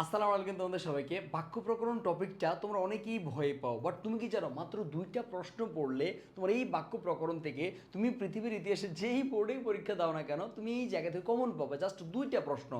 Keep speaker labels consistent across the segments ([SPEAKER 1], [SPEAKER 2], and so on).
[SPEAKER 1] আসসালামু আলাইকুম তোমাদের সবাইকে। বাক্য প্রকরণ টপিকটা তোমরা অনেকেই ভয় পাও বাট তুমি কি জানো, মাত্র দুইটা প্রশ্ন পড়লে তোমার এই বাক্য প্রকরণ থেকে তুমি পৃথিবীর ইতিহাসে যেই বোর্ডেই পরীক্ষা দাও না কেন, তুমি এই জায়গা থেকে কমন পাবে। জাস্ট দুইটা প্রশ্ন।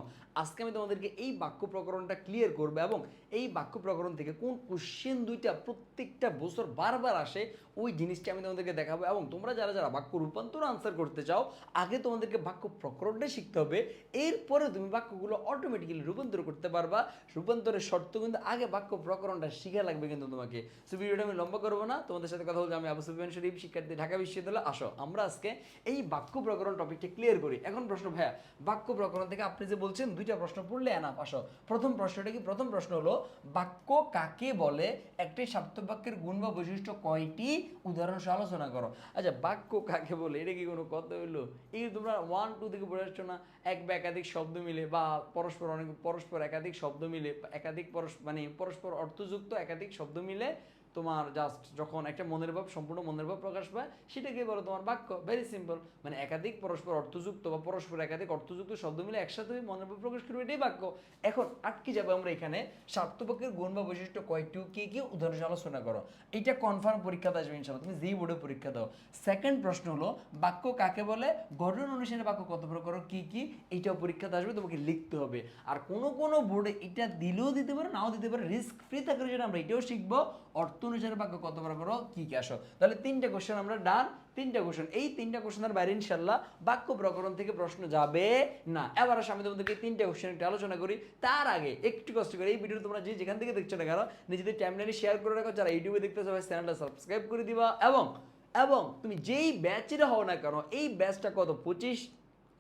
[SPEAKER 1] আজকে আমি তোমাদেরকে এই বাক্য প্রকরণটা ক্লিয়ার করবে এবং এই বাক্য প্রকরণ থেকে কোন কোশ্চেন দুইটা প্রত্যেকটা বছর বারবার আসে, ওই জিনিসটা আমি তোমাদেরকে দেখাবো এবং তোমরা যারা যারা বাক্য রূপান্তর আনসার করতে চাও, আগে তোমাদেরকে বাক্য প্রকরণটা শিখতে হবে। এরপরে তুমি বাক্যগুলো অটোমেটিক্যালি রূপান্তর করতে পারবা। রূপান্তরের শর্ত কিন্তু আগে বাক্য প্রকরণটা শিখা লাগবে কিন্তু তোমাকে। সো ভিডিওটা আমি লম্বা করব না, তোমাদের সাথে কথা বলছি আমি আবু সুফিয়ান শরীফ, শিক্ষার্থী ঢাকা বিশ্ববিদ্যালয়ে। আসো, আমরা আজকে এই বাক্য প্রকরণ টপিকটা ক্লিয়ার করি। এখন প্রশ্ন, ভাইয়া, বাক্য প্রকরণ থেকে আপনি যে বলছেন, দুইটা প্রশ্ন পড়লে এনাফ আসো। প্রথম প্রশ্নটা কি? প্রথম প্রশ্ন হলো, বাক্য কাকে বলে? একটি বাক্যের গুণ বা বৈশিষ্ট্য কয়টি? উদাহরণ সহ আলোচনা করো। আচ্ছা বাক্য কাকে বলে? এটা কি কোনো কথা হইল? এই তোমরা ওয়ান টু থেকে পড়ে আসছো না, এক বা একাধিক শব্দ মিলে বা পরস্পর অনেক, পরস্পর একাধিক শব্দ মিলে একাধিক পরস মানে পরস্পর অর্থযুক্ত একাধিক শব্দ মিলে তোমার জাস্ট যখন একটা মনের ভাব, সম্পূর্ণ মনের ভাব প্রকাশ পায় সেটাকে বলো তোমার বাক্য? ভেরি সিম্পল মানে একাধিক পরস্পর অর্থযুক্ত বা পরস্পর একাধিক অর্থযুক্ত শব্দ মিলে একসাথে মনের ভাব প্রকাশ করবে, এটাই বাক্য। এখন আটকে যাব আমরা এখানে। স্বার্থপক্ষের গুণ বা বৈশিষ্ট্য কয়টি? কি কি? উদাহরণ আলোচনা করো। এটা কনফার্ম পরীক্ষাতে আসবে ইনশাল্লাহ তুমি যেই বোর্ডে পরীক্ষা দাও। সেকেন্ড প্রশ্ন হলো, বাক্য কাকে বলে? গঠন অনুসারে বাক্য কত প্রকার কি কি? এইটাও পরীক্ষাতে আসবে তোমাকে লিখতে হবে। আর কোনো কোনো বোর্ডে এটা দিলেও দিতে পারে, নাও দিতে পারে। রিস্ক ফ্রি থাকার জন্য আমরা এটাও শিখব। অর্থ অনুসারে বাক্য কত করো কি কি? আসো। তাহলে তিনটে কোশ্চেন আমরা ডান তিনটা কোশ্চেন এই তিনটা কোশ্চেনের বাইরে ইনশাল্লাহ বাক্য প্রকরণ থেকে প্রশ্ন যাবে না। এবার আসো, আমি তোমাদেরকে তিনটা কোশ্চেন একটু আলোচনা করি। তার আগে একটু কষ্ট করে এই ভিডিও তোমরা যে যেখান থেকে দেখছ না কেন, নিজেদের টাইমলাইনে শেয়ার করে রাখো। যারা ইউটিউবে দেখতে সবাই চ্যানেলটা সাবস্ক্রাইব করে দিবা। এবং এবং তুমি যেই ব্যাচের হও না কেন, এই ব্যাচটা কত? পঁচিশ,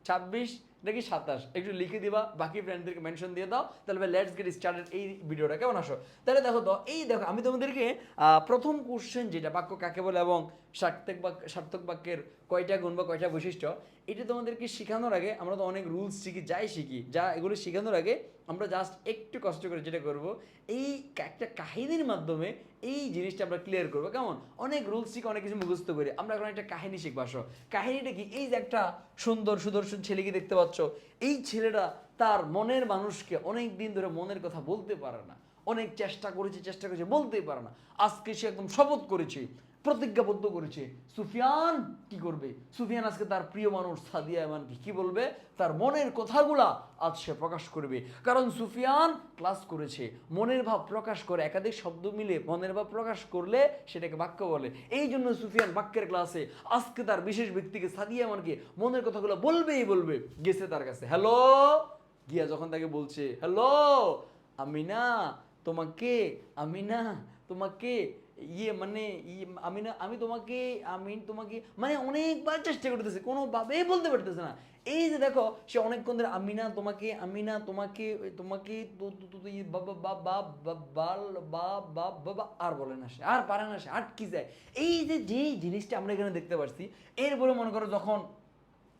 [SPEAKER 1] ছাব্বিশ নাকি সাতাশ? একটু লিখে দিবা, বাকি ফ্রেন্ডদেরকে মেনশন দিয়ে দাও, তাহলে লেটস গেট স্টার্টেড এই ভিডিওটা কেমন আসো তাহলে দেখো তো এই দেখো, আমি তোমাদেরকে প্রথম কোশ্চেন যেটা বাক্য কাকে বলে এবং সার্থক বাক্য সার্থক বাক্যের কয়টা গুণ বা কয়টা বৈশিষ্ট্য, এটা তোমাদেরকে শেখানোর আগে আমরা তো অনেক রুলস শিখি, যাই শিখি, যা এগুলো শেখানোর আগে আমরা জাস্ট একটু কষ্ট করে যেটা করব, এই একটা কাহিনীর মাধ্যমে এই জিনিসটা আমরা ক্লিয়ার করব, কেমন? অনেক রুলস শিখে অনেক কিছু মুখস্থ করি, আমরা এখন একটা কাহিনী শিখব, আসো। কাহিনীটা কি? এই যে একটা সুন্দর সুদর্শন ছেলেকে দেখতে পাচ্ছ? এই ছেলেটা তার মনের মানুষকে অনেক দিন ধরে মনের কথা বলতে পারে না, অনেক চেষ্টা করেছে চেষ্টা করেছে, বলতেই পারে না। আজকে সে একদম শপথ করেছে প্রতিজ্ঞাবদ্ধ করেছে। সুফিয়ান কি করবে? সুফিয়ান আজকে তার প্রিয় মানুষ সাদিয়া এমানকে কি বলবে? তার মনের কথাগুলা আজ সে প্রকাশ করবে। কারণ সুফিয়ান ক্লাস করেছে। মনের ভাব প্রকাশ করে, একাধিক শব্দ মিলে মনের ভাব প্রকাশ করলে সেটাকে বাক্য বলে। এই জন্য সুফিয়ান বাক্যের ক্লাসে আজকে তার বিশেষ ব্যক্তিকে সাদিয়া এমানকে মনের কথাগুলো বলবেই বলবে। গেছে তার কাছে। হ্যালো? গিয়া যখন তাকে বলছে, হ্যালো আমি না তোমাকে আমি না তোমাকে ইয়ে মানে ইয়ে আমি না আমি তোমাকে আমি তোমাকে মানে অনেকবার চেষ্টা করতেছে কোনোভাবেই বলতে পারতেছে না এই যে দেখো সে অনেকক্ষণ ধরে আমি না তোমাকে আমি না তোমাকে তোমাকে ইয়ে আর বলে না সে আর পারে না সে আটকি যায় এই যে যেই জিনিসটা আমরা এখানে দেখতে পাচ্ছি এরপরে মনে করো যখন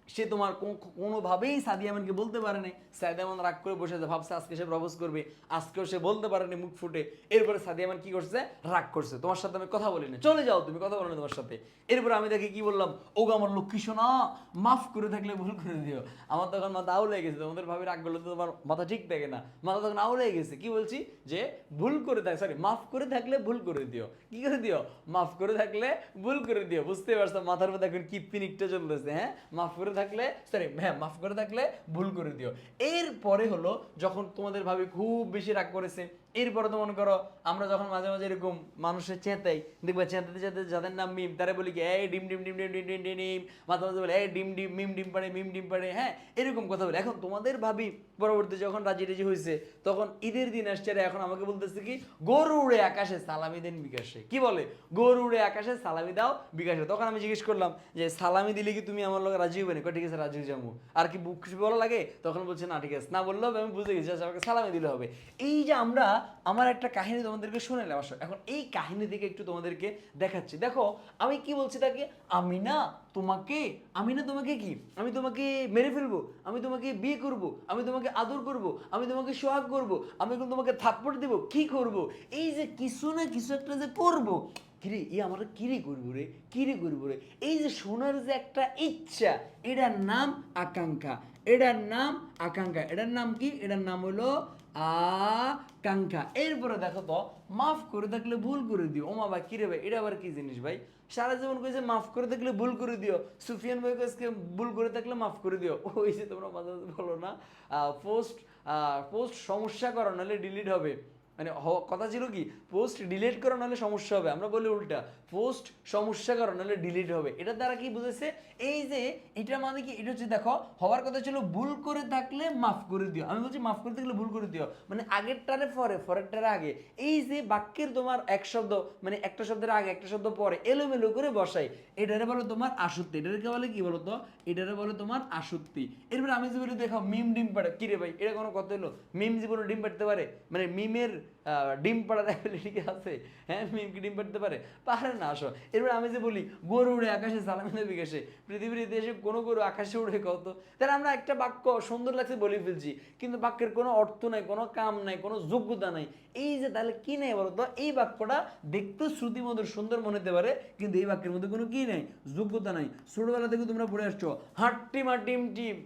[SPEAKER 1] সে তোমার কোনোভাবেই সাদিয়ামানকে বলতে পারেনি। সাদিয়ামান রাগ করে বসে আছে, ভাবছে আজকে সে প্রপোজ করবে, আজকেও সে বলতে পারেনি মুখ ফুটে। এরপরে সাদিয়ামান কি করছে? রাগ করছে। তোমার সাথে আমি কথা বলি না চলে যাও তুমি, কথা বলো না তোমার সাথে। এরপরে আমি দেখি কি বললাম? ওগো আমার লক্ষ্মী সোনা, মাফ করে থাকলে ভুল করে দিও। আমার তখন মাথা আউলে গেছে। তোমাদের ভাবে রাগ করলে তো তোমার মাথা ঠিক থাকে না। মাথা তখন আউলে গেছে। কি বলছি? যে ভুল করে থাক সরি মাফ করে থাকলে ভুল করে দিও। কি করে দিও? মাফ করে থাকলে ভুল করে দিও। বুঝতে পারছ, মাথার মধ্যে এখন কি পিনিকটা চলতেছে হ্যাঁ? মাফ করে থাকলে সরি হ্যাঁ মাফ করে থাকলে ভুল করে দিও। এরপরে হলো, যখন তোমাদের ভাবি খুব বেশি রাগ করেছে এরপরে তো মনে করো আমরা যখন মাঝে মাঝে এরকম মানুষের চেঁতাই দেখবে চেঁতাতে চেঁতাতে যাদের নাম মিম তারা বলি কি এই ডিম ডিম ডিম ডিম ডিম ডিম ডিম ডিম। মাঝে মাঝে বলে এই ডিম ডিম মিম ডিম পাড়ে মিম ডিম পাড়ে। হ্যাঁ এরকম কথা বলে। এখন তোমাদের ভাবি পরবর্তী যখন রাজি রাজি হয়েছে তখন ঈদের দিন আসছে এখন আমাকে বলতেছে কি গরু উড়ে আকাশে সালামি দেন বিকাশে। কি বলে? গরু উড়ে আকাশে সালামি দাও বিকাশে। তখন আমি জিজ্ঞেস করলাম যে সালামি দিলে কি তুমি আমার লোক রাজি হবে না? ঠিক আছে রাজি যাব। আর কি বুক বলা লাগে তখন বলছে না ঠিক আছে। না বললেও হবে, আমি বুঝে গেছি আচ্ছা, আমাকে সালামি দিলে হবে। এই যে আমরা আমার একটা কাহিনী তোমাদেরকে শুনেলাম আসো, এখন এই কাহিনী থেকে একটু তোমাদেরকে দেখাচ্ছি। দেখো, আমি কি বলছি তাকে? আমি না তোমাকে, আমি না তোমাকে কি? আমি তোমাকে মেরে ফেলব, আমি তোমাকে বিয়ে করব, আমি তোমাকে আদর করব, আমি তোমাকে সোহাগ করব, আমি এখন তোমাকে থাপ্পড় দেবো, কি করব? এই যে কিছু না কিছু একটা যে করব। কিরে ই আমরা কিরে করব রে? কিরে করব রে? এই যে শোনার যে একটা ইচ্ছা, এটার নাম আকাঙ্ক্ষা। এটার নাম আকাঙ্ক্ষা। এটার নাম কি? এটার নাম হলো আকাঙ্ক্ষা এরপরে দেখো তো, মাফ করে থাকলে ভুল করে দিও। ওমা ভাই, কিরে ভাই, এটা আবার কি জিনিস ভাই? সারা জীবন কইছে, মাফ করে থাকলে ভুল করে দিও। সুফিয়ান ভাই কয়েছে ভুল করে থাকলে মাফ করে দিও। ওই যে তোমরা মাঝে মাঝে বলো না পোস্ট পোস্ট সমস্যা করো, নাহলে ডিলিট হবে। মানে কথা ছিল কি পোস্ট ডিলিট করো, নাহলে সমস্যা হবে। আমরা বলি উল্টা পোস্ট সমস্যা করো, নাহলে ডিলিট হবে। এটা দ্বারা কি বুঝেছে? এই যে, এটা মানে কি, এটা হচ্ছে দেখো, হওয়ার কথা ছিল ভুল করে থাকলে মাফ করে দিও। আমি বলছি মাফ করে থাকলে ভুল করে দিও। মানে আগেরটারে পরে, পরেরটারে আগে। এই যে বাক্যের তোমার এক শব্দ মানে একটা শব্দের আগে, একটা শব্দ পরে, এলোমেলো করে বসাই, এটারে বলো তোমার আসক্তি। এটাকে বলে কি বলো তো এটারে বলে তোমার আসত্তি এরপর আমি যে বলি, দেখো, মিম ডিম পাড়ে। কি রে ভাই, এটা কোনো কথা হলো? মিম জীবনে ডিম পাড়তে পারে? মানে মিমের ডিম পাড়ার অ্যাবিলিটি কি আছে? হ্যাঁ মিম কি ডিম পাড়তে পারে? পারে না, আসো। এরপর আমি যে বলি, গরু উড়ে আকাশে সালামিনা বিকাশে। পৃথিবীর ইতিহাসে কোনো গরু আকাশে উড়ে কত? তাহলে আমরা একটা বাক্য সুন্দর লাগছে বলে ফেলছি, কিন্তু বাক্যের কোনো অর্থ নাই, কোনো কাম নাই, কোনো যোগ্যতা নাই। এই যে তাহলে কি নেই বলতো এই বাক্যটা দেখতে শ্রুতিমধুর, সুন্দর মনে হতে পারে, কিন্তু এই বাক্যের মধ্যে কোনো কি নেই? যোগ্যতা নাই। ছোটবেলা থেকে তোমরা পড়ে আসছো, হাট্টিমা টিম টিম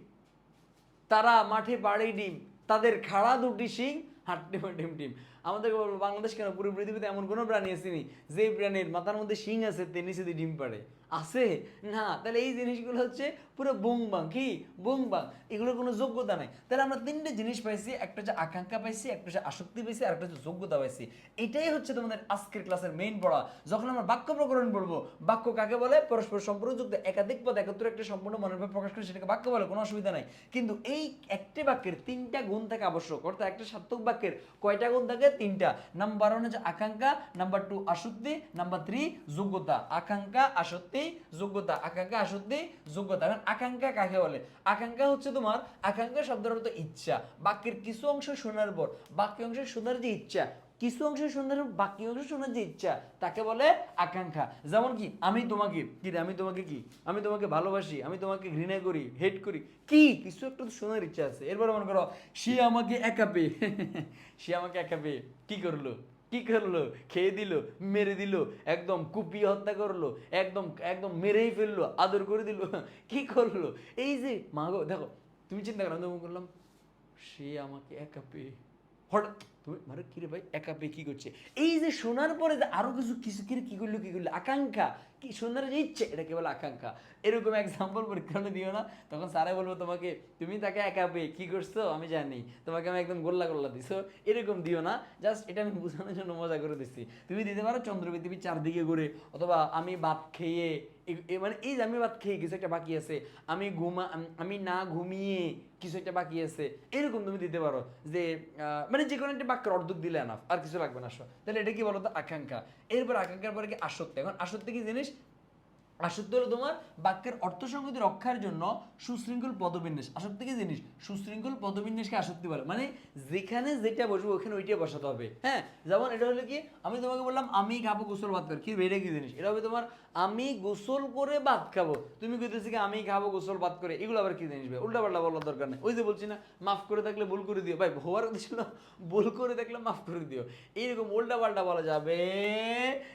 [SPEAKER 1] তারা মাঠে পাড়ে ডিম, তাদের খাড়া দুটি শিং হাট্টিমা টিম। টিম আমাদের বাংলাদেশ কেন পুরো পৃথিবীতে এমন কোনো প্রাণী আসেনি যে প্রাণীর মাথার মধ্যে শিং আছে তে নিচে দিয়ে ডিম পাড়ে। আছে? না, তাহলে এই জিনিসগুলো হচ্ছে পুরো বুংবাং। কি? বুংবাং। এগুলোর কোনো যোগ্যতা নাই। তাহলে আমরা তিনটে জিনিস পাইছি, একটা হচ্ছে আকাঙ্ক্ষা পাইছি, একটা হচ্ছে আসক্তি পাইছি, আর একটা হচ্ছে যোগ্যতা পাইছি। এটাই হচ্ছে তোমাদের আজকের ক্লাসের মেইন পড়া। যখন আমরা বাক্য প্রকরণ পড়ব, বাক্য কাকে বলে? পরস্পর সম্পর্কযুক্ত একাধিক পদ একত্র একটা সম্পূর্ণ মনের ভাব প্রকাশ করে সেটাকে বাক্য বলে, কোনো অসুবিধা নাই। কিন্তু এই একটি বাক্যের তিনটা গুণ থাকে আবশ্যক, অর্থাৎ একটা সার্থক বাক্যের কয়টা গুণ থাকে? তিনটা। নাম্বার ওয়ান হচ্ছে আকাঙ্ক্ষা নাম্বার টু আসক্তি নাম্বার থ্রি যোগ্যতা। আকাঙ্ক্ষা, আসক্তি যোগ্যতা আকাঙ্ক্ষা আসক্তি যোগ্যতা। এখন আকাঙ্ক্ষা কাকে বলে? আকাঙ্ক্ষা হচ্ছে তোমার, আকাঙ্ক্ষা শব্দের অর্থ ইচ্ছা। বাক্যের কিছু অংশ শোনার পর বাক্য অংশ শোনার যে ইচ্ছা, কিছু অংশ শোনার বাকি অংশ শোনার যে ইচ্ছা, তাকে বলে আকাঙ্ক্ষা। যেমন কি, আমি তোমাকে, কি আমি তোমাকে কি? আমি তোমাকে ভালোবাসি, আমি তোমাকে ঘৃণা করি হেট করি। কি? কিছু একটা শোনার ইচ্ছা আছে। এরপর মনে করো, সে আমাকে একা পেয়ে, সে আমাকে একা পেয়ে কি করল? কি করল? খেয়ে দিল মেরে দিল একদম কুপিয়ে হত্যা করল একদম একদম মেরেই ফেলল আদর করে দিল। কি করল? এই যে মা গো দেখো তুমি চিন্তা করো আমি করলাম সে আমাকে একা পেয়ে হঠাৎ তুমি মানে কি রে ভাই একা পেয়ে কি করছে? এই যে শোনার পরে আরও কিছু কিছু কি রে, কি করল কি করল? আকাঙ্ক্ষা কি শোনার যে ইচ্ছে এটাকে বলে আকাঙ্ক্ষা। এরকম এক্সাম্পল পরীক্ষা দিও না। তখন স্যারে বলব, তোমাকে, তুমি তাকে একা পেয়ে কি করছ? আমি জানি। তোমাকে আমি একদম গোল্লা গোল্লা দিছো। এরকম দিও না। জাস্ট এটা আমি বোঝানোর জন্য মজা করে দিচ্ছি তুমি দিতে পারো চন্দ্র পৃথিবী চারদিকে ঘুরে, অথবা আমি ভাত খেয়ে মানে এই যে আমি ভাত খেয়ে কিছু একটা বাকি আছে, আমি ঘুমা, আমি না ঘুমিয়ে কিছু একটা বাকি আছে, এরকম তুমি দিতে পারো যে মানে যে কোনো একটা বাক্যের অর্ধেক দিলে এনাফ আর কিছু লাগবে না, আসো। তাহলে এটা কি বলো তো আকাঙ্ক্ষা। এরপর আকাঙ্ক্ষার পরে কি আসক্তি? এখন আসক্তি কি জিনিস? আসক্তি হলো তোমার বাক্যের অর্থসংগতি রক্ষার জন্য সুশৃঙ্খল পদবিন্যাস। আসক্তি কি জিনিস? সুশৃঙ্খল পদবিন্যাসকে আসক্তি বলে। মানে যেখানে যেটা বসবো, ওখানে ওইটাই বসাতে হবে। হ্যাঁ? যেমন এটা হলো কি? আমি তোমাকে বললাম, আমি খাব গোসল, ভাত করি কি এটা কি জিনিস? এটা হবে তোমার আমি গোসল করে ভাত খাব। তুমি কইতেছি কি, আমি খাব গোসল, ভাত করে। এগুলো আবার কি জিনিস ভাই? উল্টা পাল্টা বলার দরকার নেই। ওই যে বলছি না, মাফ করে থাকলে ভুল করে দিও। ভাই, হওয়ার ছিল, ভুল করে থাকলে মাফ করে দিও। এইরকম উল্টা পাল্টা বলা যাবে।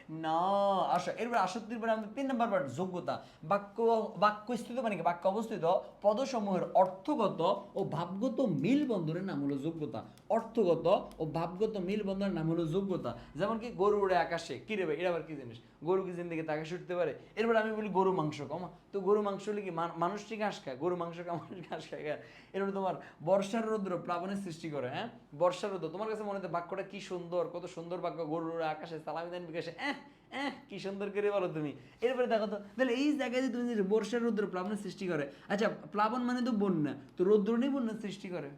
[SPEAKER 1] না, আসা। এরপর আসক্তির পরে আমাদের তিন নম্বর পার্ট যোগ্যতা। বাক্য বাক্য স্থিত মানে কি? বাক্য অবস্থিত। পদসমূহের অর্থগত ও ভাবগত মিল বন্ধনের নাম হলো যোগ্যতা। অর্থগত ও ভাবগত মিল বন্ধনের নাম হলো যোগ্যতা। যেমন কি, গরু উড়ে আকাশে। কি রে ভাই? এটা আবার কি জিনিস? গরু কি জিন্দিগি তাকে উঠতে পারে। এরপর আমি বলি গরু মাংস কমা। তো গরু মাংস হলে কি মান- মানুষ কি ঘাস খায়? গরু মাংস খায়, মানুষ ঘাস খায়। এরপর তোমার বর্ষার রৌদ্র প্লাবনের সৃষ্টি করে হ্যাঁ? বর্ষার রৌদ্র, তোমার কাছে মনে হচ্ছে বাক্যটা কি সুন্দর, কত সুন্দর বাক্য গরু উড়ে আকাশে সালামি দেন বিকাশে। এহ এহ, কি সুন্দর করে বলো তুমি। এরপরে দেখো তো, তাহলে এই জায়গায় তুমি বর্ষার রৌদ্র প্লাবনের সৃষ্টি করে আচ্ছা প্লাবন মানে তো বন্যা, তো রৌদ্র নেই বন্যার সৃষ্টি করে।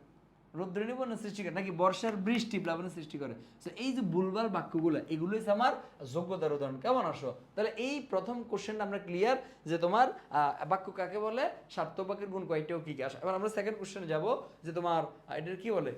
[SPEAKER 1] রৌদ্রণী বন্যা সৃষ্টি করে, নাকি বর্ষার বৃষ্টি প্লাবনের সৃষ্টি করে? তো এই যে ভুলভাল বাক্যগুলো এগুলো হচ্ছে আমার যোগ্যতার উদাহরণ। কেমন আসো তাহলে এই প্রথম কোশ্চেনটা আমরা ক্লিয়ার যে তোমার বাক্য কাকে বলে? সার্থক বাক্যের গুণ কয়টাও কি কি? আসে এবার আমরা সেকেন্ড কোশ্চেনে যাব যে তোমার এটার কি বলে?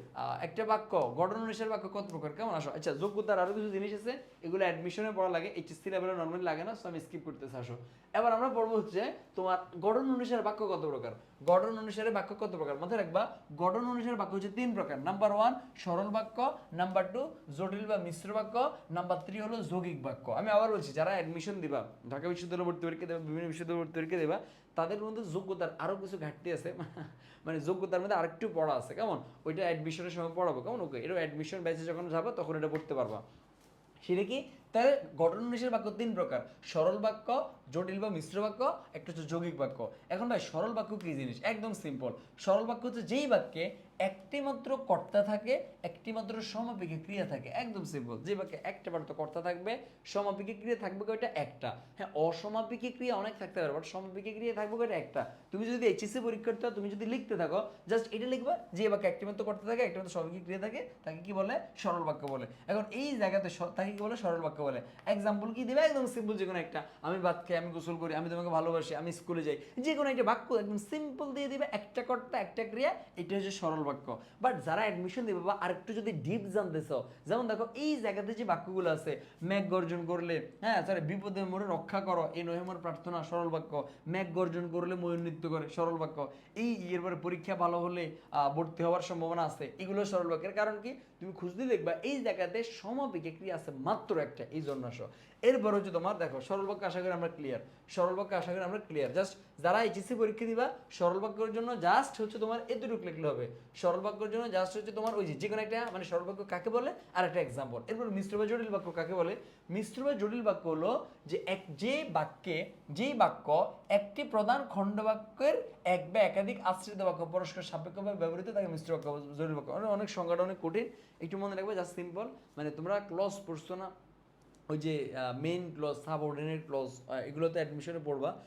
[SPEAKER 1] একটা বাক্য গঠন অনুসারে বাক্য কত প্রকার? কেমন আসো আচ্ছা যোগ্যতার আরও কিছু জিনিস আছে, এগুলো অ্যাডমিশনে পড়া লাগে এইচএসসি লেভেলে নর্মালি লাগে না সো আমি স্কিপ করতেছি, আসো। এবার আমরা পড়ব হচ্ছে তোমার গঠন অনুসারে বাক্য কত প্রকার? গঠন অনুসারে বাক্য কত প্রকার? মাথায় রাখবা গঠন অনুসারে বাক্য হচ্ছে তিন প্রকার। নাম্বার ওয়ান সরল বাক্য নাম্বার টু জটিল বা মিশ্র বাক্য নাম্বার থ্রি হলো যৌগিক বাক্য। আমি আবার বলছি, যারা অ্যাডমিশন দিবা, ঢাকা বিশ্ববিদ্যালয় পরীক্ষা দেবা, বিভিন্ন বিশ্ববিদ্যালয় পরীক্ষা দেবা, তাদের মধ্যে যোগ্যতার আরও কিছু ঘাটতি আছে। মানে যোগ্যতার মধ্যে আরেকটু পড়া আছে, কেমন? ওইটা অ্যাডমিশনের সময় পড়াবো, কেমন? ওকে এটা অ্যাডমিশন ব্যাচে যখন যাব, তখন এটা পড়তে পারবা। সেটা কি? তাহলে গঠন অনুসারে বাক্য তিন প্রকার। সরল বাক্য, জটিল বা মিশ্র বাক্য, একটা হচ্ছে যৌগিক বাক্য। এখন ভাই সরল বাক্য কি জিনিস? একদম সিম্পল সরল বাক্য হচ্ছে যেই বাক্যে একটি মাত্র কর্তা থাকে একটি মাত্র সমাপিকে ক্রিয়া থাকে। একদম সিম্পল যে বাক্যে একটা মাত্র কর্তা থাকবে সমাপিকে ক্রিয়া থাকবে ওইটা একটা। হ্যাঁ অসমাপিকে ক্রিয়া অনেক থাকতে পারে বাট সমাপিকে ক্রিয়া থাকবে ওইটা একটা। তুমি যদি এইচএসসি পরীক্ষার্থী তুমি যদি লিখতে থাকো জাস্ট এটা লিখবা, যে বাক্যে একটি মাত্র কর্তা থাকে একটা মাত্র ক্রিয়া থাকে, তাকে কি বলে? সরল বাক্য বলে। এখন এই জায়গাতে তাকে কি বলে? সরল বাক্য বলে। এক্সাম্পল কি দিবে? একদম সিম্পল যে কোনো একটা। আমি ভাত খাই আমি গোসল করি, আমি তোমাকে ভালোবাসি, আমি স্কুলে যাই। যে কোনো একটা বাক্য একদম সিম্পল দিয়ে দিবে, একটা কর্তা, একটা ক্রিয়া, এটা হচ্ছে সরল বাক্য বাট যারা অ্যাডমিশন দিবে বা আরেকটু যদি ডিপ জানতেছ যেমন দেখো এই জায়গাতে যে বাক্যগুলো আছে, মেঘ গর্জন করলে হ্যাঁ সরি বিপদে মোরে রক্ষা করো, এই নহেমর প্রার্থনা, সরল বাক্য। মেঘ গর্জন করলে ময়ূর নৃত্য করে, সরল বাক্য। এই এর পরে পরীক্ষা ভালো হলে ভর্তি হওয়ার সম্ভাবনা আছে, এগুলো সরল বাক্যের কারণ কি? তুমি খুঁজতে দেখবা এই জায়গাতে সমাপিকে ক্রিয়া আছে মাত্র একটা, এই জন্য এরপর হচ্ছে তোমার, দেখো, সরল বাক্য আশা করি আমরা ক্লিয়ার সরল বাক্য আশা করি আমরা ক্লিয়ার জাস্ট যারা এইচএসসি পরীক্ষা দিবা, সরল বাক্যের জন্য জাস্ট হচ্ছে তোমার এতটুকু লিখলে হবে। সরল বাক্যের জন্য জাস্ট হচ্ছে তোমার ওই যে কোনো একটা মানে সরল বাক্য কাকে বলে? আর একটা এক্সাম্পল এরপর মিশ্র বা জটিল বাক্য কাকে বলে? মিশ্র বা জটিল বাক্য হলো যে এক, যে বাক্যে যেই বাক্য একটি প্রধান খণ্ড বাক্যের এক বা একাধিক আশ্রিত বাক্য, পরস্পর সাপেক্ষভাবে ব্যবহৃত তাকে মিশ্র বাক্য। জটিল বাক্য। অনেক- সংজ্ঞাটা অনেক কঠিন। একটু মনে রাখবে জাস্ট সিম্পল মানে তোমরা ক্লস পড়ছো না, ওই যে মেইন ক্লজ সাবঅর্ডিনেট ক্লজ এগুলোতে অ্যাডমিশনে পড়বা।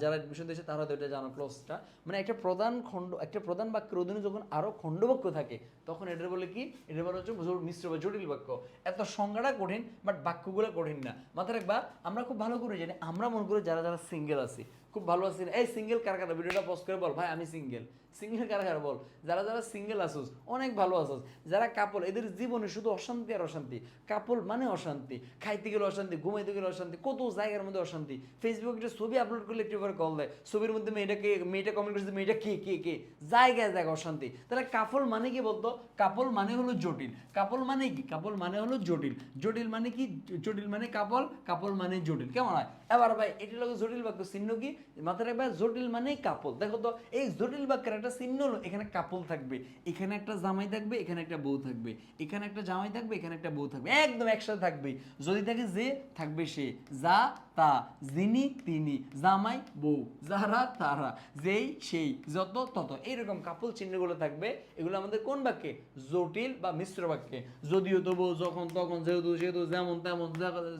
[SPEAKER 1] যারা অ্যাডমিশন দিয়েছে তারা তো এটা জানো ক্লোজটা মানে একটা প্রধান খণ্ড, একটা প্রধান বাক্যের অধীনে যখন আরও খণ্ডবাক্য থাকে, তখন এটা বলে কি? এটা বলে হচ্ছে মিশ্র বা জটিল বাক্য। এত সংজ্ঞাটা কঠিন বাট বাক্যগুলো কঠিন না। মাথায় রাখবা, আমরা খুব ভালো করে জানি, আমরা মনে করি যারা যারা সিঙ্গেল আছি, খুব ভালো আছি। এই সিঙ্গেল কার কারা? ভিডিওটা পোস্ট করে বল, ভাই, আমি সিঙ্গেল সিঙ্গেল কারা কারা বল, যারা যারা সিঙ্গেল আসোস অনেক ভালো আসোস যারা কাপল এদের জীবনে শুধু অশান্তি আর অশান্তি। কাপল মানে অশান্তি, খাইতে গেলে অশান্তি, ঘুমাইতে গেলে অশান্তি, কত জায়গার মধ্যে অশান্তি। ফেসবুক একটা ছবি আপলোড করলে একটু করে কল দেয়। ছবির মধ্যে মেয়েটাকে, মেয়েটা কমেন্ট করছে, মেয়েটা কে কে কে? জায়গায় জায়গায় অশান্তি। তাহলে কাপল মানে কি বলতো? কাপল মানে হলো জটিল। কাপল মানে কি? কাপল মানে হলো জটিল। জটিল মানে কি? জটিল মানে কাপল কাপল মানে জটিল। কেমন হয়? এবার ভাই এটি লোক জটিল বাক্য চিহ্ন কি? মাথায় রাখবে, জটিল মানে কাপল দেখো তো, এই জটিল বাক্যের একটা চিহ্ন হলো, এখানে কাপল থাকবে, এখানে একটা জামাই থাকবে, এখানে একটা বউ থাকবে, এখানে একটা জামাই থাকবে, এখানে একটা বউ থাকবে, একদম একসাথে থাকবে। যদি থাকে যে, থাকবে সে। যা, তা, যিনি, তিনি, জামাই, বউ, যারা, তারা, যেই, সেই, যত, তত। এইরকম কাপল চিহ্নগুলো থাকবে, এগুলো আমাদের কোন বাক্যে? জটিল বা মিশ্র বাক্যে। যদিও তবু যখন তখন যেহেতু যেহেতু যেমন তেমন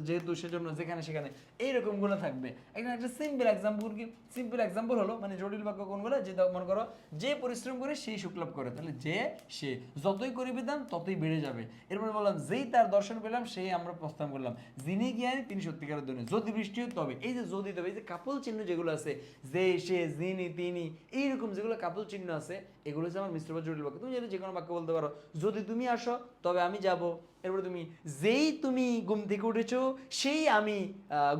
[SPEAKER 1] যেহেতু সেজন্য, যেখানে, সেখানে। এইরকমগুলো থাকবে। এখানে একটা সিম্পল এক্সাম্পল কি? সিম্পল এক্সাম্পল হলো মানে জটিল বাক্য কোনগুলো? যে দাও মনে করো যে পরিশ্রম করে সেই শুক্লাভ করে, তাহলে যে, সে। যতই করিবে দাম, ততই বেড়ে যাবে। এরপরে বললাম, যেই তার দর্শন পেলাম সেই আমরা প্রস্তাব করলাম। যিনি জ্ঞানী, তিনি সত্যিকারের ধনী। যদি বৃষ্টি হয় তবে। এই যে যদি তবে, এই যে কাপল চিহ্ন যেগুলো আছে, যে, সে, যিনি, তিনি, এইরকম যেগুলো কাপল চিহ্ন আছে এগুলো হচ্ছে আমার মিশ্র বা জটিল বাক্য। তুমি যদি যে কোনো বাক্য বলতে পারো, যদি তুমি আসো, তবে আমি যাব। এরপরে তুমি, যেই তুমি ঘুম থেকে উঠেছো, সেই আমি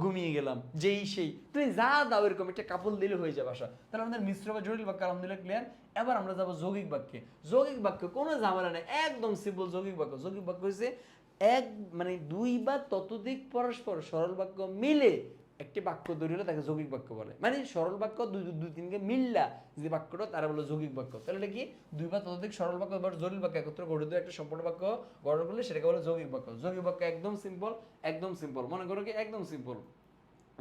[SPEAKER 1] ঘুমিয়ে গেলাম। যেই সেই। তুমি যা দাও এরকম, একটা কাপল দিলে হয়ে যাবে আসা তাহলে আমাদের মিশ্র বা জটিল বাক্য আলহামদুলিল্লাহ ক্লিয়ার এবার আমরা যাব যৌগিক বাক্যে। যৌগিক বাক্য, কোনো ঝামেলা নেই, একদম সিম্পল যৌগিক বাক্য। যৌগিক বাক্য হচ্ছে এক মানে দুই বা ততোধিক পরস্পর সরল বাক্য মিলে একটি বাক্য তৈরি হলে তাকে যৌগিক বাক্য বলে। মানে সরল বাক্য দুই দুই তিনকে মিল্লা যে বাক্যটা, তারা বলে যৌগিক বাক্য। তাহলে এটা কি? দুই বা ততোধিক সরল বাক্য বা জটিল বাক্য একত্র গঠিত একটা সম্পূর্ণ বাক্য গঠন করলে সেটাকে বলে যৌগিক বাক্য। যৌগিক বাক্য একদম সিম্পল একদম সিম্পল মনে করো কি? একদম সিম্পল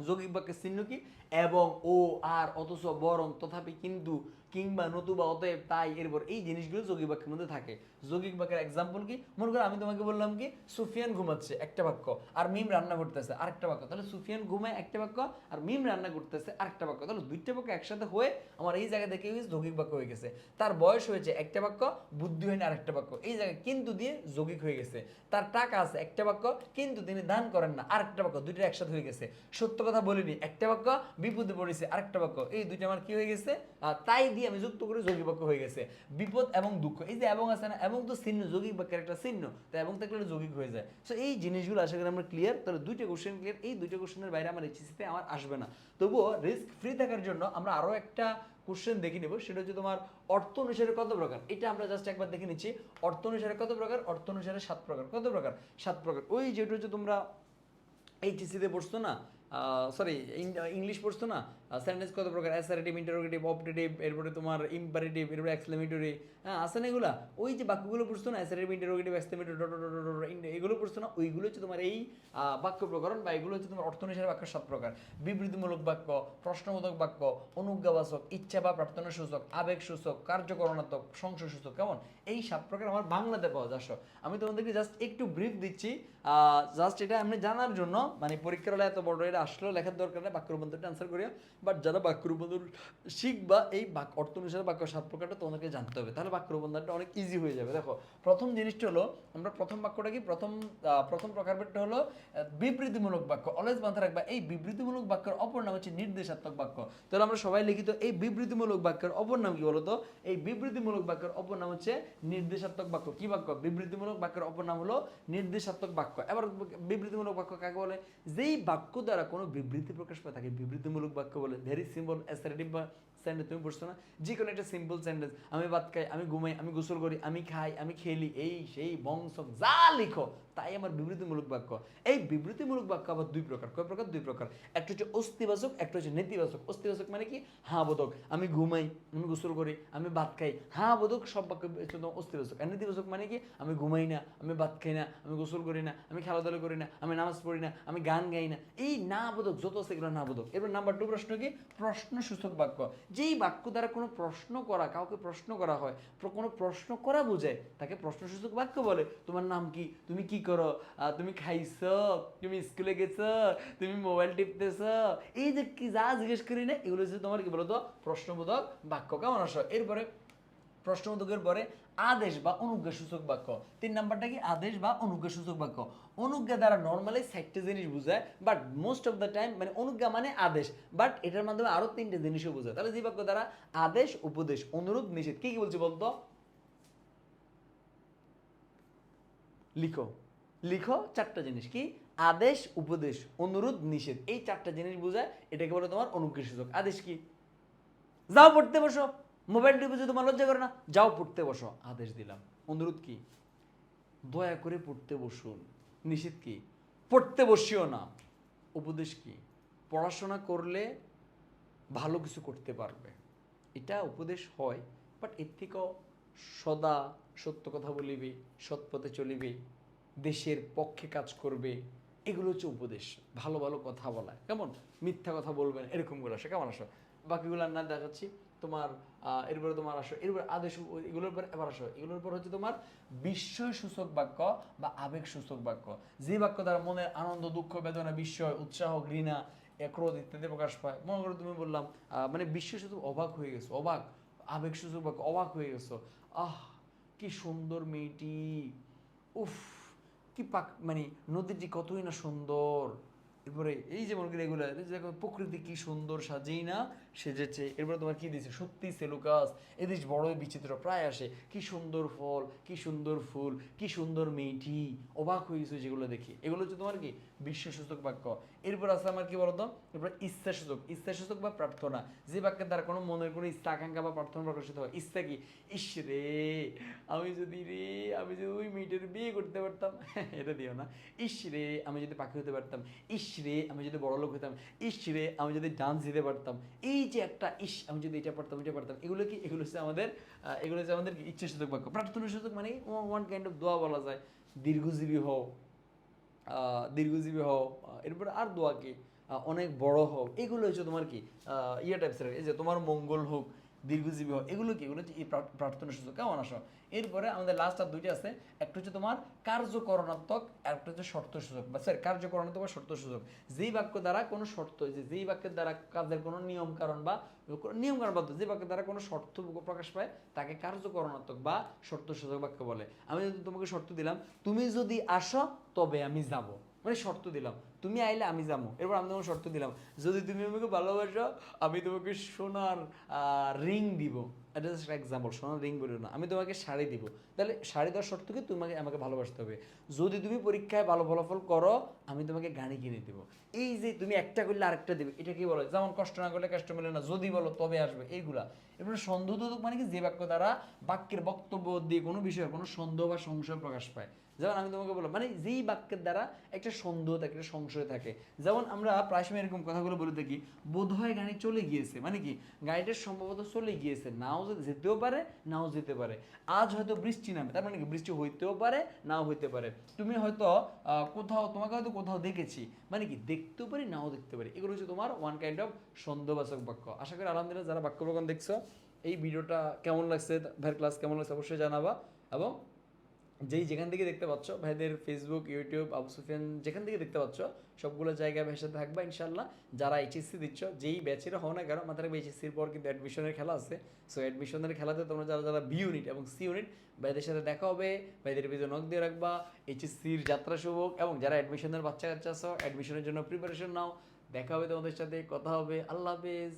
[SPEAKER 1] যৌগিক বাক্যের চিহ্ন কি? এবং, ও, আর, অথচ বরং তথাপি, কিন্তু কিংবা নতুবা অতএব তাই এরপর এই জিনিসগুলো যৌগিক বাক্যের মধ্যে থাকে। যৌগিক বাক্যের এক্সাম্পল কি? মনে করো আমি তোমাকে বললাম কি, সুফিয়ান ঘুমাচ্ছে, একটা বাক্য, আর মিম রান্না করতেছে, আরেকটা বাক্য। তাহলে সুফিয়ান ঘুমায়, একটা বাক্য, আর মিম রান্না করতেছে, আরেকটা বাক্য। তাহলে দুইটা বাক্য একসাথে হয়ে আমার এই জায়গা থেকে যৌগিক বাক্য হয়ে গেছে। তার বয়স হয়েছে একটা বাক্য, বুদ্ধি হয়নি আরেকটা বাক্য। এই জায়গায় কিন্তু দিয়ে যৌগিক হয়ে গেছে। তার টাকা আছে একটা বাক্য, কিন্তু তিনি দান করেন না, আরেকটা বাক্য, দুইটা একসাথে হয়ে গেছে। সত্য কথা বলিনি, একটা বাক্য, বিপদে পড়েছে, আরেকটা বাক্য। এই দুইটা আমার কি হয়ে গেছে? তাই দিয়ে আমি যুক্ত করে যৌগিক বাক্য হয়ে গেছে। বিপদ এবং দুঃখ, এই যে এবং আছে না, এবং তো চিহ্ন যৌগিক বাক্যের একটা চিহ্ন তো এবং থাকলে যৌগিক হয়ে যায়। সো এই জিনিসগুলো আশা করি আমরা ক্লিয়ার তাহলে দুইটা কোশ্চেন ক্লিয়ার এই দুইটা কোশ্চেনের বাইরে আমার এইচএসিতে আমার আসবে না। তবুও রিস্ক ফ্রি থাকার জন্য আমরা আরও একটা কোশ্চেন দেখে নেব, সেটা হচ্ছে তোমার অর্থ অনুসারে কত প্রকার? এটা আমরা জাস্ট একবার দেখে নিচ্ছি। অর্থ অনুসারে কত প্রকার? অর্থ অনুসারে সাত প্রকার। কত প্রকার? সাত প্রকার। ওই যেটা হচ্ছে তোমরা এইচএসিতে পড়ছো না সরি ইংলিশ পড়ছো না? সেন্টেন্স কত প্রকার? অ্যাসারেটিভ ইন্টারোগেটিভ অপটেটিভ এরপরে তোমার ইম্পারেটিভ এরপরে এক্সক্লেমেটরি হ্যাঁ আছে না এগুলা? ওই যে বাক্যগুলো পড়ছো না অ্যাসারেটিভ ইন্টারোগেটিভ ডট এগুলো পড়ছো না, ওইগুলো হচ্ছে তোমার এই বাক্য প্রকরণ বা এগুলো হচ্ছে তোমার অর্থনুসারে বাক্য সাত প্রকার। বিবৃতিমূলক বাক্য, প্রশ্নবোধক বাক্য, অনুজ্ঞাবাচক ইচ্ছা বা প্রার্থনা সূচক আবেগ সূচক কার্যকরণাত্মক সংশয় সূচক কেমন? এই সাত প্রকার আমার বাংলাতে পাওয়া যাস আমি তোমাদেরকে জাস্ট একটু ব্রিফ দিচ্ছি। জাস্ট এটা এমনি জানার জন্য মানে পরীক্ষার এত বড় এটা আসলেও লেখার দরকার নেই বাক্য রূপান্তরটা আনসার করিয়া বাট যারা বাক্য রূপান্তর শিখবা, এই বাক্য, অর্থ অনুসারে বাক্য সাত প্রকারটা তোমাদেরকে জানতে হবে। তাহলে বাক্য রূপান্তরটা অনেক ইজি হয়ে যাবে। দেখো, প্রথম জিনিসটা হলো, আমরা প্রথম বাক্যটা কি? প্রথম প্রথম প্রকারটা হলো বিবৃতিমূলক বাক্য। অলওয়েজ মাথায় রাখবা, এই বিবৃতিমূলক বাক্যের অপর নাম হচ্ছে নির্দেশাত্মক বাক্য। তাহলে আমরা সবাই লিখিত, এই বিবৃতিমূলক বাক্যের অপর নাম কি বলতো? এই বিবৃতিমূলক বাক্যের অপর নাম হচ্ছে নির্দেশাত্মক বাক্য। কি বাক্য? বিবৃতিমূলক বাক্যের অপর নাম হলো নির্দেশাত্মক বাক্য। এবার বিবৃতিমূলক বাক্য কাকে বলে? যেই বাক্য দ্বারা কোনো বিবৃতি প্রকাশ পায় তাকে বিবৃতিমূলক বাক্য বলে। ভেরি সিম্পল অ্যাসারেটিভ বা সেন্টেন্স তুমি পড়ছো না? যে কোনো একটা সিম্পল সেন্টেন্স আমি ভাত খাই, আমি ঘুমাই, আমি গোসল করি, আমি খাই, আমি খেলি, এই, সেই বংশ যা লিখো, তাই আমার বিবৃতিমূলক বাক্য। এই বিবৃতিমূলক বাক্য আবার দুই প্রকার, কয় প্রকার? দুই প্রকার। একটা হচ্ছে অস্তিবাচক, একটা হচ্ছে নেতিবাচক। অস্তিবাচক মানে কি? হ্যাঁ বোধক। আমি ঘুমাই, আমি গোসল করি, আমি ভাত খাই। হ্যাঁ বোধক সব বাক্য অস্তিবাচক। আর নেতিবাচক মানে কি? আমি ঘুমাই না, আমি ভাত খাই না, আমি গোসল করি না, আমি খেলাধুলা করি না, আমি নামাজ পড়ি না, আমি গান গাই না। এই না, বোধক, যত আছে এগুলো না, বোধক। এবার নাম্বার টু প্রশ্ন কি? প্রশ্ন সূচক বাক্য। যেই বাক্য দ্বারা কোনো প্রশ্ন করা, কাউকে প্রশ্ন করা হয় কোনো প্রশ্ন করা বোঝায় তাকে প্রশ্নসূচক বাক্য বলে। তোমার নাম কি? তুমি কি করো? তুমি খাইছো? তুমি স্কুলে গেছ? তুমি মোবাইল টিপতেছ? এই যে কি যা জিজ্ঞেস করি না, এগুলো হচ্ছে তোমার কি বলতো? প্রশ্নবোধক বাক্য কেমন আসো এরপরে প্রশ্নবোধকের পরে আদেশ বা অনুজ্ঞা সূচক বাক্য। তিন নাম্বারটা কি? আদেশ বা অনুজ্ঞা সূচক বাক্য। অনুজ্ঞা দ্বারা নর্মালি চারটে জিনিস বোঝায় but most of the time মানে অনুজ্ঞা মানে আদেশ বাট এটার মাধ্যমে আরও তিনটে জিনিসও বোঝায়। তাহলে যে বাক্য দ্বারা আদেশ, উপদেশ অনুরোধ নিষেধ, কি কি বলছি বলতো? লিখো। লিখো চারটা জিনিস। কি? আদেশ, উপদেশ অনুরোধ নিষেধ, এই চারটা জিনিস বোঝায়, এটাকে বলে তোমার অনুজ্ঞা সূচক। আদেশ কি? যাও পড়তে বসো। মোবাইল টিপে যদি তোমার লজ্জা করে না, যাও পড়তে বসো, আদেশ দিলাম। অনুরোধ কি? দয়া করে পড়তে বসুন। নিষেধ কি? পড়তে বসিও না। উপদেশ কি? পড়াশোনা করলে ভালো কিছু করতে পারবে। এটা উপদেশ হয় বাট এর থেকেও সদা সত্য কথা বলিবে, সৎ পথে চলিবি, দেশের পক্ষে কাজ করবে। এগুলো হচ্ছে উপদেশ। ভালো ভালো কথা বলা। কেমন? মিথ্যা কথা বলবেন এরকম করে আসে। কেমন আসো? বাকিগুলো না দেখাচ্ছি। তোমার এরপরে তোমার আসো এরপরে আদেশ এগুলোর পর এবার আসো। এগুলোর পর হচ্ছে তোমার বিস্ময় সূচক বাক্য বা আবেগ সূচক বাক্য। যে বাক্য দ্বারা মনের আনন্দ দুঃখ বেদনা বিস্ময় উৎসাহ ঘৃণা এ, ক্রোধ ইত্যাদি প্রকাশ পায়। মনে করো তুমি বললাম মানে বিশ্ব শুধু অবাক হয়ে গেছো অবাক আবেগ সূচক বাক্য অবাক হয়ে গেছো। আহ কি সুন্দর মেয়েটি। উফ কি পাক মানে নদীটি কতই না সুন্দর। এরপরে এই যে মনে করি এগুলো দেখো প্রকৃতি কি সুন্দর সাজেই না সেজেছে। এরপরে তোমার কি দিয়েছে? সত্যি সেলুকাস। এদেশ বড়ই বিচিত্র, প্রায় আসে। কি সুন্দর ফল, কি সুন্দর ফুল, কি সুন্দর মেয়েটি। অবাক হয়ে গেছে যেগুলো দেখি। এগুলো হচ্ছে তোমার কি? বিশ্বসূচক বাক্য। এরপর আছে আমার কি বলতো? এরপর ইচ্ছা সূচক ইচ্ছা সূচক বা প্রার্থনা। যে বাক্যের দ্বারা কোনো মনের কোনো ইচ্ছা, আকাঙ্ক্ষা বা প্রার্থনা প্রকাশিত হয়, ইচ্ছা কি? ইস রে, আমি যদি রে, আমি যদি ওই মেয়েটার বিয়ে করতে পারতাম, এটা দিও না। ইস রে, আমি যদি পাখি হতে পারতাম, ইস রে আমি যদি বড় লোক হতাম ইস রে আমি যদি ডান্স দিতে পারতাম, এই যে একটা ইস আমি যদি এটা পারতাম এটা পারতাম, এগুলো কি, এগুলো হচ্ছে আমাদের এগুলো হচ্ছে আমাদের ইচ্ছা সূচক বাক্য। প্রার্থনা সূচক মানে ওয়ান কাইন্ড অফ দোয়া বলা যায়। দীর্ঘজীবী হও দীর্ঘজীবী হও এরপরে আর দোয়া কি? অনেক বড় হোক এগুলো হচ্ছে তোমার কি ইয়ে টাইপসের এই যে তোমার মঙ্গল হোক দীর্ঘজীবী হোক এগুলো কি? এগুলো হচ্ছে এই প্রার্থনা সূচক। কেমন আসো? এরপরে আমাদের লাস্ট আর দুইটা আছে। একটা হচ্ছে তোমার কার্যকরণাত্মক একটা হচ্ছে শর্ত সূচক। বা স্যার কার্যকরণাত্মক বা শর্ত সূচক। যেই বাক্য দ্বারা কোনো শর্ত, যে যেই বাক্যের দ্বারা কাজের কোনো নিয়ম কারণ বা নিয়ম কারণ বাধ্য যে বাক্যের দ্বারা কোনো শর্ত প্রকাশ পায়, তাকে কার্যকরণাত্মক বা শর্ত সূচক বাক্য বলে। আমি যদি তোমাকে শর্ত দিলাম, তুমি যদি আসো, তবে আমি যাব। মানে শর্ত দিলাম। তুমি আইলে আমি যাব এরপর আমি তোমাকে শর্ত দিলাম, যদি তুমি আমাকে ভালোবাসো, আমি তোমাকে সোনার রিং দিব। এটা জাস্ট এক্সাম্পল সোনার রিং বলি না। আমি তোমাকে শাড়ি দিব। তাহলে শাড়ি দেওয়ার শর্ত কি? তোমাকে, আমাকে ভালোবাসতে হবে। যদি তুমি পরীক্ষায় ভালো ফলাফল করো, আমি তোমাকে গাড়ি কিনে দিব। এই যে তুমি একটা করলে আরেকটা দিবে, এটা কি বলো? যেমন কষ্ট না করলে কষ্ট মিলে না, যদি বলো তবে আসবে, এইগুলা। এরপরে সন্দেহ মানে কি? যে বাক্য দ্বারা বাক্যের বক্তব্য দিয়ে কোনো বিষয়ে কোনো সন্দেহ বা সংশয় প্রকাশ পায়। যেমন আমি তোমাকে বললাম মানে যেই বাক্যের দ্বারা একটা সন্দেহ থাকে, একটা সংশয় থাকে। যেমন আমরা প্রায় সময় এরকম কথাগুলো বলে থাকি বোধ হয় গাড়ি চলে গিয়েছে মানে কি? গাড়িটা সম্ভবত চলে গিয়েছে, নাও যেতেও পারে, নাও যেতে পারে। আজ হয়তো বৃষ্টি নামে, তার মানে কি? বৃষ্টি হইতেও পারে, নাও হইতে পারে। তুমি হয়তো কোথাও, তোমাকে হয়তো কোথাও দেখেছি মানে কি? দেখতেও পারি, নাও দেখতে পারি। এগুলো হচ্ছে তোমার ওয়ান কাইন্ড অফ সন্দেহবাচক বাক্য। আশা করি আলহামদুলিল্লাহ যারা বাক্য প্রকরণ দেখছ, এই ভিডিওটা কেমন লাগছে, ভাইয়ের ক্লাস কেমন লাগছে, অবশ্যই জানাবা এবং যেই যেখান থেকে দেখতে পাচ্ছ, ভাইদের ফেসবুক ইউটিউব আবু সুফিয়ান, যেখান থেকে দেখতে পাচ্ছ, সবগুলো জায়গায় সাথে থাকবা ইনশাল্লাহ যারা এইচএসসি দিচ্ছ, যেই ব্যাচের হও না কেন মাথায় এইচএসসির পর কিন্তু অ্যাডমিশনের খেলা আছে। সো অ্যাডমিশনের খেলাতে তোমরা যারা যারা বি ইউনিট এবং সি ইউনিট ভাইদের সাথে দেখা হবে, ভাইদের ভিডিও নক দিয়ে রাখবা এইচএসসির যাত্রা শুভ এবং যারা অ্যাডমিশনের বাচ্চা কাচ্চা আছো অ্যাডমিশনের জন্য প্রিপারেশন নাও। দেখা হবে তোমাদের সাথে, কথা হবে, আল্লাহ হাফেজ।